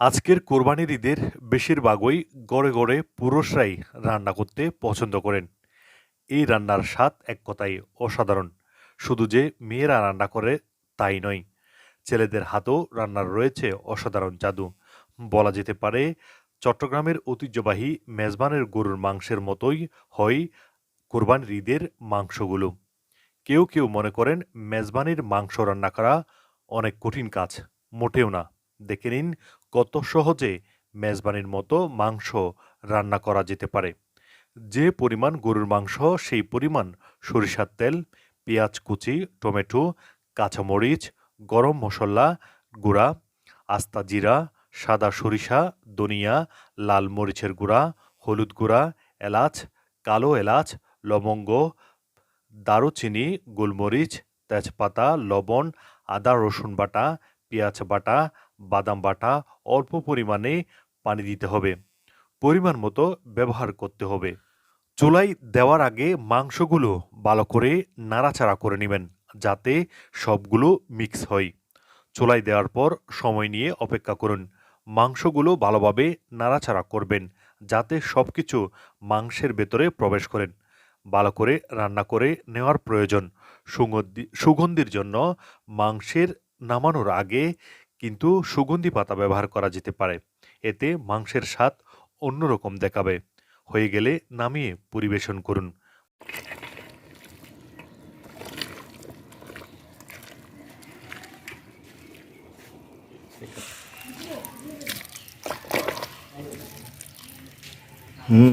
আজকের কোরবানির ঈদের বেশিরভাগই গড়ে গড়ে পুরুষরাই রান্না করতে পছন্দ করেন। এই রান্নার স্বাদ এক কথায় অসাধারণ। শুধু যে মেয়েরা রান্না করে তাই নয়, ছেলেদের হাতেও রান্নার রয়েছে অসাধারণ জাদু। বলা যেতে পারে, চট্টগ্রামের ঐতিহ্যবাহী মেজবানের গরুর মাংসের মতোই হয় কোরবানির ঈদের মাংসগুলো। কেউ কেউ মনে করেন মেজবানির মাংস রান্না করা অনেক কঠিন কাজ, মোটেও না। দেখে নিন কত সহজে মেজবানির মতো মাংস রান্না করা যেতে পারে। যে পরিমাণ গরুর মাংস, সেই পরিমাণ সরিষার তেল, পেঁয়াজ কুচি, টমেটো, কাঁচামরিচ, গরম মশলা গুঁড়া, আস্তা জিরা, সাদা সরিষা, ধনিয়া, লাল মরিচের গুঁড়া, হলুদ গুঁড়া, এলাচ, কালো এলাচ, লবঙ্গ, দারুচিনি, গোলমরিচ, তেজপাতা, লবণ, আদা রসুন বাটা, পেঁয়াজ বাটা বাদাম বাটা অল্প পরিমাণে পানি দিতে হবে। পরিমাণ মতো ব্যবহার করতে হবে। চুলায় দেওয়ার আগে মাংসগুলো ভালো করে নাড়াচাড়া করে নেবেন যাতে সবগুলো মিক্স হয়। চুলায় দেওয়ার পর সময় নিয়ে অপেক্ষা করুন। মাংসগুলো ভালোভাবে নাড়াচাড়া করবেন যাতে সব কিছু মাংসের ভেতরে প্রবেশ করেন ভালো করে রান্না করে নেওয়ার প্রয়োজন। সুগন্ধি, সুগন্ধির জন্য মাংসের নামানোর আগে কিন্তু সুগন্ধি পাতা ব্যবহার করা যেতে পারে। এতে মাংসের স্বাদ অন্যরকম দেখাবে। হয়ে গেলে নামিয়ে পরিবেশন করুন। Thank আছে